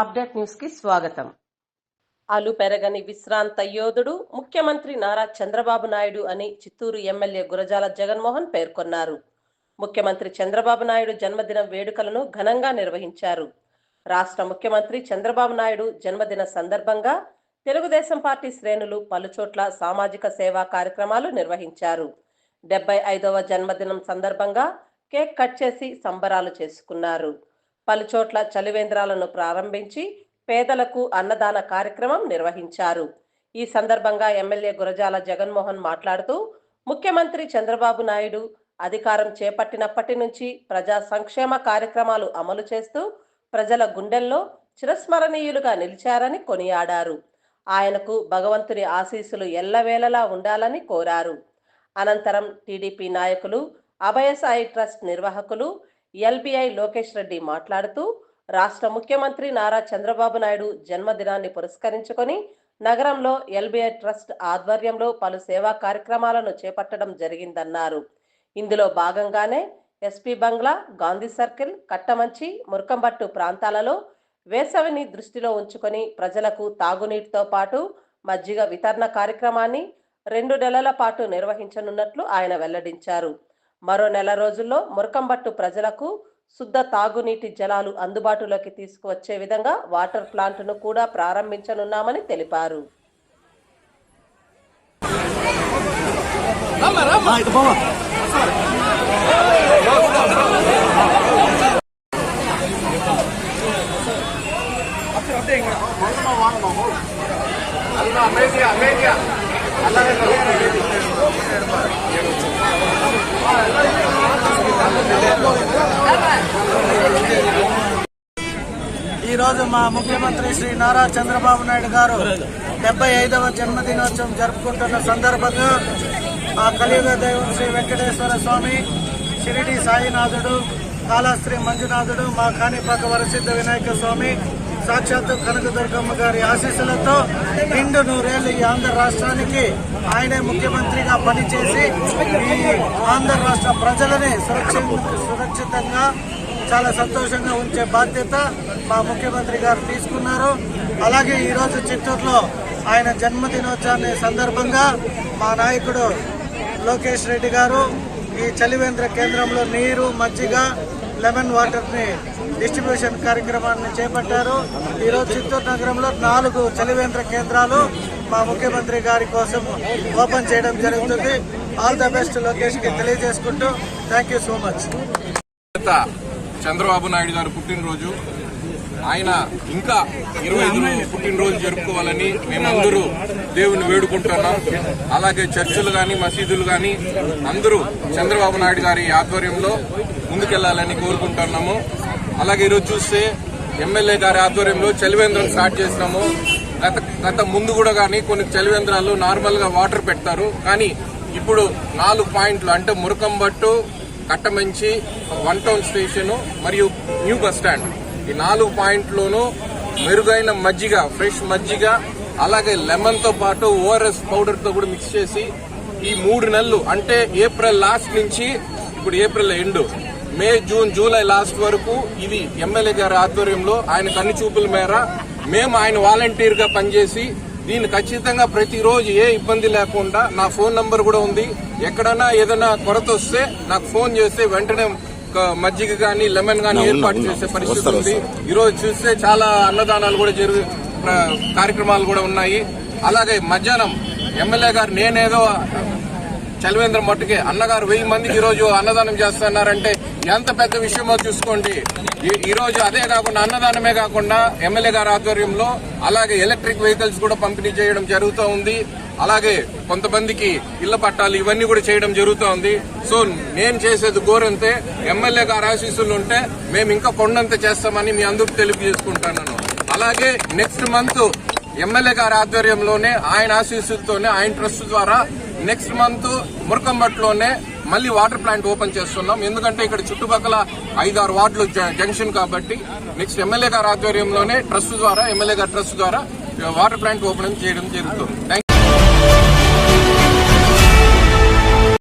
Update న్యూస్కి స్వాగతం. అలు పెరగని విశ్రాంత యోధుడు ముఖ్యమంత్రి నారా చంద్రబాబు నాయుడు అని చిత్తూరు ఎమ్మెల్యే గురజాల జగన్మోహన్ పేర్కొన్నారు. ముఖ్యమంత్రి చంద్రబాబు నాయుడు జన్మదిన వేడుకలను ఘనంగా నిర్వహించారు. రాష్ట్ర ముఖ్యమంత్రి చంద్రబాబు నాయుడు జన్మదిన సందర్భంగా తెలుగుదేశం పార్టీ శ్రేణులు పలుచోట్ల సామాజిక సేవా కార్యక్రమాలు నిర్వహించారు. డెబ్బై ఐదవ జన్మదినం సందర్భంగా కేక్ కట్ చేసి సంబరాలు చేసుకున్నారు. పలుచోట్ల చలివేంద్రాలను ప్రారంభించి పేదలకు అన్నదాన కార్యక్రమం నిర్వహించారు. ఈ సందర్భంగా ఎమ్మెల్యే గురజాల జగన్మోహన్ మాట్లాడుతూ ముఖ్యమంత్రి చంద్రబాబు నాయుడు అధికారం చేపట్టినప్పటి నుంచి ప్రజా సంక్షేమ కార్యక్రమాలు అమలు చేస్తూ ప్రజల గుండెల్లో చిరస్మరణీయులుగా నిలిచారని కొనియాడారు. ఆయనకు భగవంతుని ఆశీస్సులు ఎల్లవేళలా ఉండాలని కోరారు. అనంతరం టీడీపీ నాయకులు అభయసాయి ట్రస్ట్ నిర్వాహకులు ఎల్బీఐ లోకేష్ రెడ్డి మాట్లాడుతూ రాష్ట్ర ముఖ్యమంత్రి నారా చంద్రబాబు నాయుడు జన్మదినాన్ని పురస్కరించుకొని నగరంలో ఎల్బీఐ ట్రస్ట్ ఆధ్వర్యంలో పలు సేవా కార్యక్రమాలను చేపట్టడం జరిగిందన్నారు. ఇందులో భాగంగానే SP bungalow Gandhi circle Kattamanchi Murakambattu ప్రాంతాలలో వేసవిని దృష్టిలో ఉంచుకొని ప్రజలకు తాగునీటితో పాటు మజ్జిగ వితరణ కార్యక్రమాన్ని రెండు నెలల పాటు నిర్వహించనున్నట్లు ఆయన వెల్లడించారు. మరో నెల రోజుల్లో మురకంబట్టు ప్రజలకు శుద్ధ తాగునీటి జలాలు అందుబాటులోకి తీసుకువచ్చే విధంగా వాటర్ ప్లాంట్ను కూడా ప్రారంభించనున్నామని తెలిపారు ఈ ఈరోజు మా ముఖ్యమంత్రి శ్రీ నారా చంద్రబాబు నాయుడు గారు డెబ్బై ఐదవ జన్మదినోత్సవం జరుపుకుంటున్న సందర్భంగా ఆ కలియుగ దైవం శ్రీ వెంకటేశ్వర స్వామి షిరిడి సాయినాథుడు కాళాస్త్రి మంజునాథుడు మా కాణిపాక వరసిద్ధ వినాయక స్వామి సాక్షాత్తు కనకదుర్గమ్మ గారి ఆశీస్సులతో నిండు నూరేళ్ళు ఈ ఆంధ్ర రాష్ట్రానికి ఆయనే ముఖ్యమంత్రిగా పనిచేసి ఈ ఆంధ్ర రాష్ట్ర ప్రజలని సురక్షి సురక్షితంగా చాలా సంతోషంగా ఉంచే బాధ్యత మా ముఖ్యమంత్రి గారు తీసుకున్నారు. అలాగే ఈరోజు చిత్తూరులో ఆయన జన్మదినోత్సవాన్ని సందర్భంగా మా నాయకుడు లోకేష్ రెడ్డి గారు ఈ చలివేంద్ర కేంద్రంలో నీరు మజ్జిగ లెమన్ వాటర్ని డిస్ట్రిబ్యూషన్ కార్యక్రమాన్ని చేపట్టారు. ఈరోజు చిత్తూరు నగరంలో నాలుగు చలివేంద్ర కేంద్రాలు మా ముఖ్యమంత్రి గారి కోసం ఓపెన్ చేయడం జరుగుతుంది. ఆల్ ద బెస్ట్ లోకేష్కి తెలియజేసుకుంటూ thank you so much. Chandrababu Naidu garu పుట్టినరోజు. ఆయన ఇంకా ఇరవై ఐదు పుట్టినరోజు జరుపుకోవాలని మేమందరూ దేవుని వేడుకుంటున్నాం. అలాగే చర్చిలు కానీ మసీదులు కానీ అందరూ చంద్రబాబు నాయుడు గారి ఆధ్వర్యంలో ముందుకెళ్ళాలని కోరుకుంటున్నాము. అలాగే ఈరోజు చూస్తే ఎమ్మెల్యే గారి ఆధ్వర్యంలో చలివేంద్రం స్టార్ట్ చేసినాము. గత గత ముందు కూడా కానీ కొన్ని చలివేంద్రాలు నార్మల్గా వాటర్ పెడతారు. కానీ ఇప్పుడు నాలుగు పాయింట్లు అంటే Murakambattu Kattamanchi one town station మరియు న్యూ బస్ స్టాండ్. ఈ నాలుగు పాయింట్లోనూ మెరుగైన మజ్జిగ ఫ్రెష్ మజ్జిగ అలాగే లెమన్తో పాటు ఓఆర్ఎస్ పౌడర్తో కూడా మిక్స్ చేసి ఈ మూడు నెలలు అంటే ఏప్రిల్ లాస్ట్ నుంచి ఇప్పుడు April end. May June July last వరకు ఇది ఎమ్మెల్యే గారి ఆధ్వర్యంలో ఆయన కన్ను చూపుల మేర మేము ఆయన వాలంటీర్గా పనిచేసి దీన్ని ఖచ్చితంగా ప్రతిరోజు ఏ ఇబ్బంది లేకుండా నా ఫోన్ నంబర్ కూడా ఉంది. ఎక్కడైనా ఏదైనా కొరత వస్తే నాకు ఫోన్ చేస్తే వెంటనే మజ్జిగ గానీ లెమన్ గానీ ఏర్పాటు చేసే పరిస్థితి ఉంది. ఈ రోజు చూస్తే చాలా అన్నదానాలు కూడా జరుగు కార్యక్రమాలు కూడా ఉన్నాయి. అలాగే మధ్యాహ్నం ఎమ్మెల్యే గారు నేనేదో చలివేంద్రం మట్టుకే అన్నగారు వెయ్యి మందికి ఈ రోజు అన్నదానం చేస్తున్నారంటే ఎంత పెద్ద విషయమో చూసుకోండి. ఈ- రోజు అదే కాకుండా అన్నదానమే కాకుండా ఎమ్మెల్యే గారి ఆధ్వర్యంలో అలాగే ఎలక్ట్రిక్ వెహికల్స్ కూడా పంపిణీ చేయడం జరుగుతూ ఉంది. అలాగే కొంతమందికి ఇళ్ళ పట్టాలు ఇవన్నీ కూడా చేయడం జరుగుతూ ఉంది. సో నేను చేసేది గోరంతే. ఎమ్మెల్యే గారి ఆశీస్సులు ఉంటే మేము ఇంకా కొండంత చేస్తామని మీ అందరికి తెలియజేసుకుంటున్నాను అలాగే నెక్స్ట్ మంత్ ఎమ్మెల్యే గారి ఆధ్వర్యంలోనే ఆయన ఆశీస్సులతోనే ఆయన ట్రస్ట్ ద్వారా నెక్స్ట్ మంత్ మురకంబట్లోనే మళ్ళీ వాటర్ ప్లాంట్ ఓపెన్ చేస్తున్నాం. ఎందుకంటే ఇక్కడ చుట్టుపక్కల ఐదారు వార్డులు జంక్షన్ కాబట్టి నెక్స్ట్ ఎమ్మెల్యే గారి ఆధ్వర్యంలోనే ట్రస్ట్ ద్వారా ఎమ్మెల్యే గారి ట్రస్ట్ ద్వారా వాటర్ ప్లాంట్ ఓపెన్ చేయడం జరుగుతుంది.